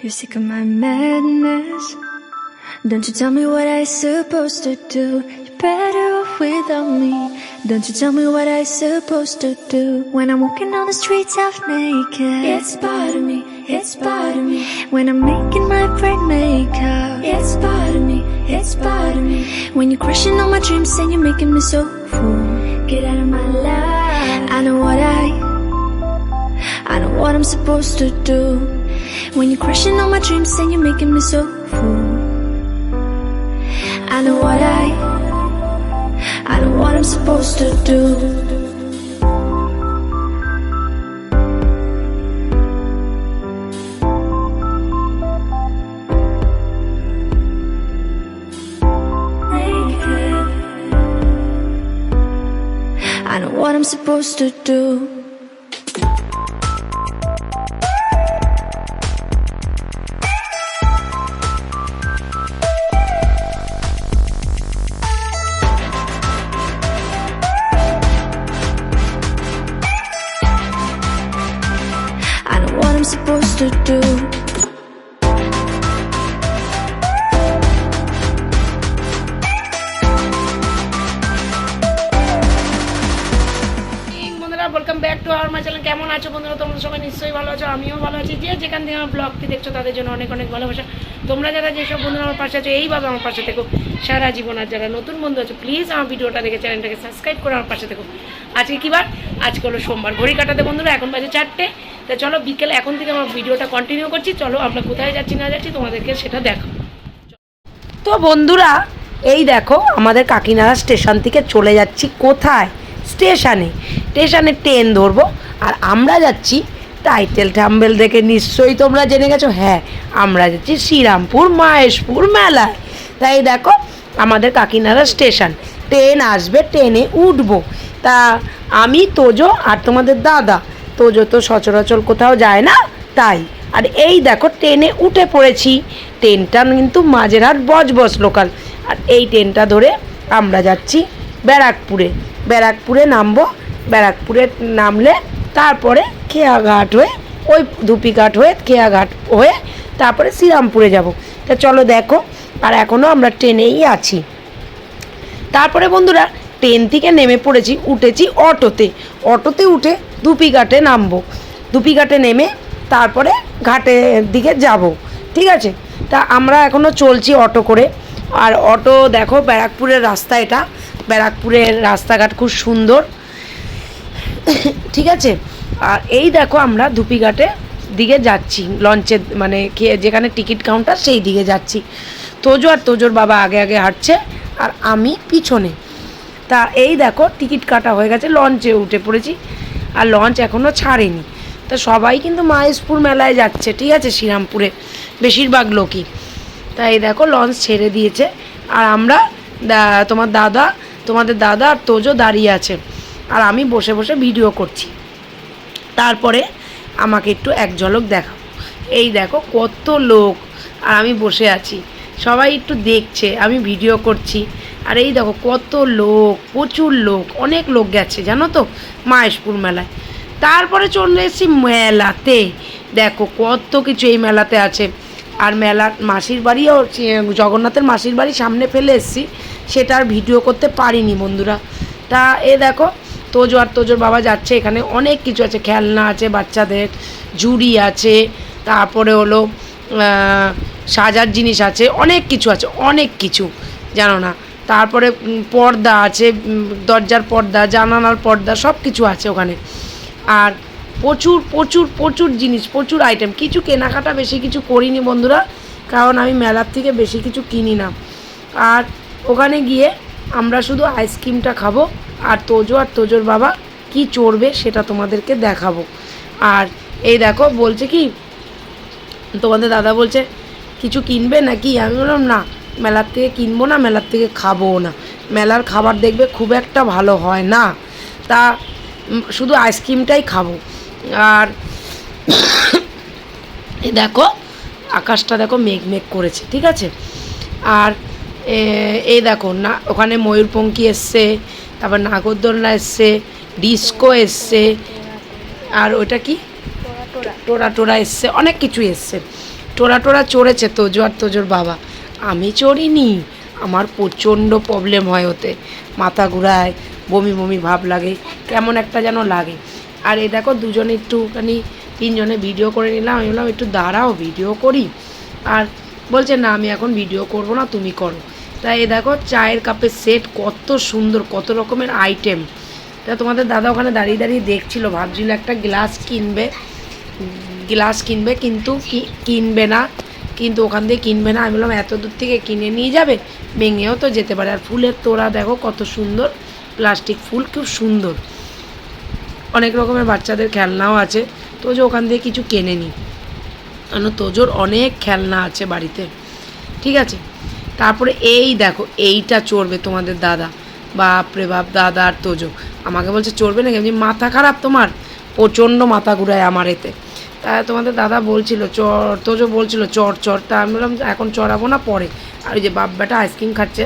You're sick of my madness. Don't you tell me what I am supposed to do. You're better off without me. Don't you tell me what I am supposed to do. When I'm walking on the streets half naked. It's part of me, it's part of me. When I'm making my bright makeup. It's part of me, it's part of me. When you're crushing all my dreams and you're making me so full. Get out of my life. I know what I I know what I'm supposed to do. When you're crushing all my dreams and you're making me so full. I know what I, I know what I'm supposed to do. I know what I'm supposed to do. Back to channel কেমন আছো বন্ধুরা? তোমরা সবাই নিশ্চয়ই ভালো আছো, আমিও ভালো আছি। যে যেখান থেকে আমার ব্লগটি দেখছ, তাদের জন্য অনেক অনেক ভালোবাসা। তোমরা যারা যেসব বন্ধুরা আমার পাশে আছো, এইভাবে আমার পাশে থেকো। সারা জীবন আর যারা নতুন বন্ধু আছো প্লিজ আমার ভিডিওটা দেখে চ্যানেলটাকে সাবস্ক্রাইব করে আমার পাশে থেকো। আজকে কী বার? আজকে হলো সোমবার। ঘড়ি কাটাতে বন্ধুরা, এখন বাজে চারটে। তা চলো বিকেলে, এখন থেকে আমার ভিডিওটা কন্টিনিউ করছি। চলো, আমরা কোথায় যাচ্ছি, না যাচ্ছি, তোমাদেরকে সেটা দেখো। তো বন্ধুরা, এই দেখো, আমাদের কাকিনাড়া স্টেশন থেকে চলে যাচ্ছি। কোথায়? স্টেশনে স্টেশনে ট্রেন ধরবো, আর আমরা যাচ্ছি টাইটেল থাম্বেল দেখে। নিশ্চয়ই তোমরা জেনে গেছো? হ্যাঁ আমরা যাচ্ছি শ্রীরামপুর মাহেশপুর মেলায়। তাই দেখো, আমাদের কাকিনাড়া স্টেশন। ট্রেন আসবে, ট্রেনে উঠবো। তা আমি, তোজো আর তোমাদের দাদা। তোজো তো সচরাচর কোথাও যায় না, তাই। আর এই দেখো, ট্রেনে উঠে পড়েছি। ট্রেনটা কিন্তু মাঝেরহাট বজবজ লোকাল আর এই ট্রেনটা ধরে আমরা যাচ্ছি ব্যারাকপুরে। ব্যারাকপুরে নামবো। ব্যারাকপুরে নামলে তারপরে খেয়াঘাট হয়ে, ওই ধুপিঘাট হয়ে, খেয়াঘাট হয়ে তারপরে শ্রীরামপুরে যাব। তা চলো দেখো, আর এখনও আমরা ট্রেনেই আছি। তারপরে বন্ধুরা, ট্রেন থেকে নেমে পড়েছি, উঠেছি অটোতে। অটোতে উঠে দুপিঘাটে নামবো। দুপিঘাটে নেমে তারপরে ঘাটের দিকে যাব, ঠিক আছে? তা আমরা এখনও চলছি অটো করে। আর অটো দেখো, ব্যারাকপুরের রাস্তা এটা। ব্যারাকপুরের রাস্তাঘাট খুব সুন্দর। ঠিক আছে? আর এই দেখো আমরা ধুপিঘাটে দিকে যাচ্ছি লঞ্চের মানে যেখানে টিকিট কাউন্টার সেই দিকে যাচ্ছি। তোজো আর তোজোর বাবা আগে আগে হাঁটছে আর আমি পিছনে। তা এই দেখো টিকিট কাটা হয়ে গেছে লঞ্চে উঠে পড়েছি আর লঞ্চ এখনও ছাড়েনি। তা সবাই কিন্তু মাহেশপুর মেলায় যাচ্ছে, ঠিক আছে, শ্রীরামপুরে, বেশিরভাগ লোকই। তাই দেখো লঞ্চ ছেড়ে দিয়েছে আর আমরা তোমার দাদা, তোমাদের দাদা আর তোজো দাঁড়িয়ে আছে। আর আমি বসে বসে ভিডিও করছি। তারপরে আমাকে একটু এক ঝলক দেখাও। এই দেখো কত লোক। আর আমি বসে আছি। সবাই একটু দেখছে, আমি ভিডিও করছি। আর এই দেখো কত লোক, প্রচুর লোক, অনেক লোক গেছে, জানো তো? মাহেশপুর মেলায়। তারপরে চলে এসেছি মেলাতে। দেখো কত কিছু এই মেলাতে আছে। আর মেলার মাসির বাড়িও জগন্নাথের মাসির বাড়ি সামনে ফেলে এসেছি। সেটা আর ভিডিও করতে পারিনি বন্ধুরা। তা এ দেখো তোজো আর তোজোর বাবা যাচ্ছে এখানে, অনেক কিছু আছে, খেলনা আছে বাচ্চাদের জুড়ি আছে, তারপরে হলো সাজার জিনিস আছে, অনেক কিছু আছে, অনেক কিছু, জানো না। তারপরে পর্দা আছে দরজার পর্দা, জানালার পর্দা, সব কিছু আছে ওখানে। আর প্রচুর প্রচুর প্রচুর জিনিস, প্রচুর আইটেম কিছু কেনাকাটা বেশি কিছু করিনি বন্ধুরা, কারণ আমি মেলার থেকে বেশি কিছু কিনি না। আর ওখানে গিয়ে আমরা শুধু আইসক্রিমটা খাব, আর তোজো আর তোজোর বাবা কি চড়বে সেটা তোমাদেরকে দেখাবো। আর এই দেখো, বলছে কি, তোমাদের দাদা বলছে, কিছু কিনবে নাকি? আমি বললাম, না, মেলার থেকে কিনবো না, মেলার থেকে খাব না। মেলার খাবার দেখবে খুব একটা ভালো হয় না। তা শুধু আইসক্রিমটাই খাব। আর দেখো, আকাশটা দেখো মেঘ মেঘ করেছে, ঠিক আছে? আর এই দেখো না ওখানে ময়ূরপঙ্খী এসছে তারপর নাগরদোলনা এসছে ডিস্কো এসছে আর ওটা কি? টোরা টোরা এসছে অনেক কিছু এসছে। টোরা টোরা চড়েছে তোজো আর তোজোর বাবা। আমি চড়িনি আমার প্রচণ্ড প্রবলেম হয় ওতে। মাথা ঘুরায় বমি বমি ভাব লাগে কেমন একটা যেন লাগে। আর এ দেখো দুজনে একটুখানি তিনজনে ভিডিও করে নিলাম আমি বললাম একটু দাঁড়াও ভিডিও করি। আর বলছে না আমি এখন ভিডিও করব না তুমি করো। তাই দেখো চায়ের কাপের সেট কত সুন্দর, কত রকমের আইটেম তা তোমাদের দাদা ওখানে দাঁড়িয়ে দাঁড়িয়ে দেখছিল, ভাবছিল একটা গ্লাস কিনবে। গ্লাস কিনবে কিন্তু কিনবে না। কিন্তু ওখান দিয়ে কিনবে না। আমি বললাম, এত দূর থেকে কিনে নিয়ে যাবে? ভেঙেও তো যেতে পারে। আর ফুলের তোড়া দেখো কত সুন্দর। প্লাস্টিক ফুল খুব সুন্দর। অনেক রকমের বাচ্চাদের খেলনাও আছে। তোজো ওখান থেকে কিছু কেনে নি। কেন, তোজোর অনেক খেলনা আছে বাড়িতে। ঠিক আছে? তারপরে এই দেখো, এইটা চড়বে তোমাদের দাদা। বাপ রে বাপ, দাদা আর তোজো। আমাকে বলছে, চড়বে নাকি? আমি মাথা খারাপ তোমার? প্রচণ্ড মাথা ঘুরায় আমার এতে। তা তোমাদের দাদা বলছিল চর তোজো বলছিল চর চর তা আমি বললাম, এখন চড়াবো না পরে। আর ওই যে বাপ বেটা আইসক্রিম খাচ্ছে,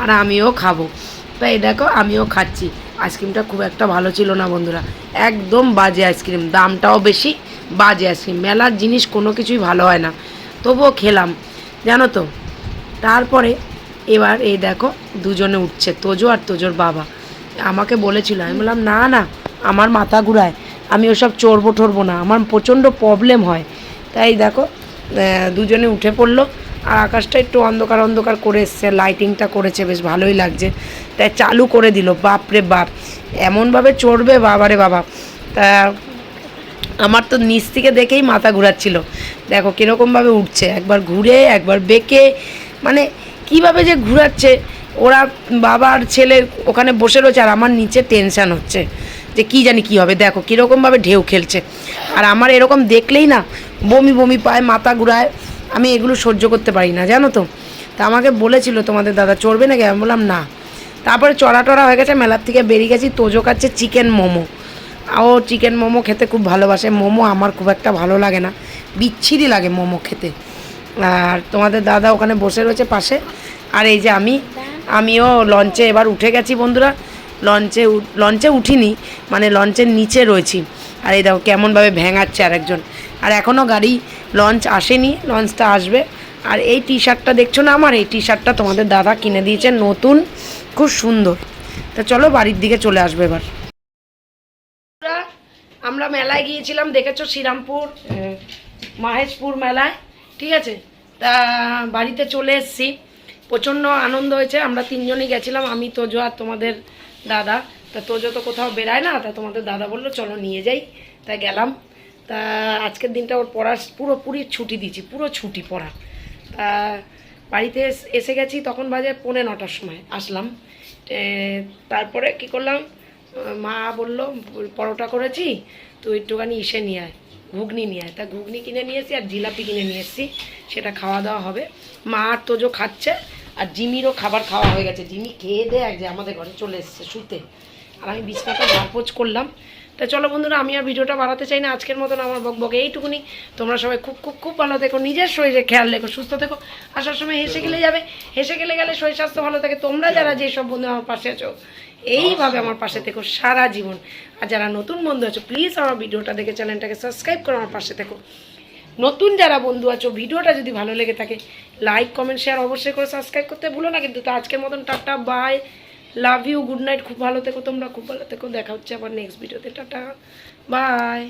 আর আমিও খাব। তাই এই দেখো, আমিও খাচ্ছি। আইসক্রিমটা খুব একটা ভালো ছিল না বন্ধুরা। একদম বাজে আইসক্রিম, দামটাও বেশি, বাজে আইসক্রিম। মেলার জিনিস কোনো কিছুই ভালো হয় না। তবুও খেলাম। জানো তো তারপরে এবার এই দেখো দুজনে উঠছে, তোজো আর তোজোর বাবা। আমাকে বলেছিল, আমি বললাম, না না, আমার মাথা ঘুরায়, আমি ওসব চড়বো টরবো না, আমার প্রচণ্ড প্রবলেম হয়। তাই দেখো দুজনে উঠে পড়ল, আর আকাশটা একটু অন্ধকার অন্ধকার করে এসছে লাইটিংটা করেছে, বেশ ভালোই লাগছে। তাই চালু করে দিল, বাপরে বাপ, এমনভাবে চড়বে বাবারে বাবা। তা আমার তো নিচ থেকে দেখেই মাথা ঘুরাচ্ছিল। দেখো কীরকমভাবে উঠছে, একবার ঘুরে, একবার বেঁকে মানে কীভাবে যে ঘুরাচ্ছে? ওরা বাবার ছেলে ওখানে বসে রয়েছে আর আমার নিচে টেনশান হচ্ছে যে কি জানি কি হবে। দেখো, কীরকমভাবে ঢেউ খেলছে। আর আমার এরকম দেখলেই না বমি বমি পায়, মাথা ঘুরায়। আমি এগুলো সহ্য করতে পারি না, জানো তো? তা আমাকে বলেছিল তোমাদের দাদা, চড়বে নাকি? আমি বললাম, না। তারপরে চড়া টড়া হয়ে গেছে, মেলার থেকে বেরিয়ে গেছি, তোজো খাচ্ছে চিকেন মোমো। ও চিকেন মোমো খেতে খুব ভালোবাসে। মোমো আমার খুব একটা ভালো লাগে না। বিচ্ছিরি লাগে মোমো খেতে। আর তোমাদের দাদা ওখানে বসে রয়েছে পাশে। আর এই যে আমি, আমিও লঞ্চে এবার উঠে গেছি বন্ধুরা। লঞ্চে লঞ্চে উঠিনি মানে লঞ্চের নিচে রয়েছি। আর এই দেখো কেমনভাবে ভেঙাচ্ছে আরেকজন। আর এখনও গাড়ি লঞ্চ আসেনি লঞ্চটা আসবে। আর এই টি শার্টটা দেখছ না আমার? এই টি শার্টটা তোমাদের দাদা কিনে দিয়েছে, নতুন, খুব সুন্দর। তা চলো বাড়ির দিকে চলে আসবে এবার। আমরা মেলায় গিয়েছিলাম, দেখেছ শ্রীরামপুর মাহেশপুর মেলায়। ঠিক আছে? তা, বাড়িতে চলে এসছি। প্রচণ্ড আনন্দ হয়েছে, আমরা তিনজনই গেছিলাম, আমি, তোজো আর তোমাদের দাদা। তা, তোজো তো কোথাও বেরায় না, তা তোমাদের দাদা বলল, চলো নিয়ে যাই। তা, গেলাম। তা, আজকের দিনটা ওর পড়ার পুরোপুরি ছুটি দিয়েছি, পুরো ছুটি পড়া। তা, বাড়িতে এস- গেছি তখন বাজে পৌনে নটার সময়, আসলাম। তারপরে কি করলাম? মা বলল, পরোটা করেছি, তুই একটুখানি ইসে নিয়ে আয়। ঘুগনি নিয়ে তা ঘুগনি কিনে নিয়ে এসেছি আর জিলাপি কিনে নিয়ে এসেছি, সেটা খাওয়া দাওয়া হবে। মা আর তোজো খাচ্ছে আর জিমিরও খাবার খাওয়া হয়ে গেছে। জিমি খেয়ে দেয় যে আমাদের ঘরে চলে এসেছে শুতে। আর আমি বিছনাটা ঝাড়পোছ করলাম। তা চলো বন্ধুরা, আমি আর ভিডিওটা বাড়াতে চাই না। আজকের মতন আমার বক বকে এইটুকুনি। তোমরা সবাই খুব খুব খুব ভালো থেকো। নিজের শরীরে খেয়াল রেখো, সুস্থ থেকো। আসার সময় হেসে গেলে যাবে। হেসে গেলে গেলে শরীর স্বাস্থ্য ভালো থাকে। তোমরা যারা যেসব বন্ধু আমার পাশে আছো এইভাবে আমার পাশে থেকো সারা জীবন। আর যারা নতুন বন্ধু আছো প্লিজ আমার ভিডিওটা দেখে চ্যানেলটাকে সাবস্ক্রাইব করে আমার পাশে থেকো। নতুন যারা বন্ধু আছো ভিডিওটা যদি ভালো লেগে থাকে লাইক কমেন্ট শেয়ার অবশ্যই করে সাবস্ক্রাইব করতে ভুলো না। কিন্তু তো আজকের মতন tata bye love you good night খুব ভালো থেকো তোমরা খুব ভালো থেকো। দেখা হচ্ছে আবার নেক্সট ভিডিওতে টাটা বাই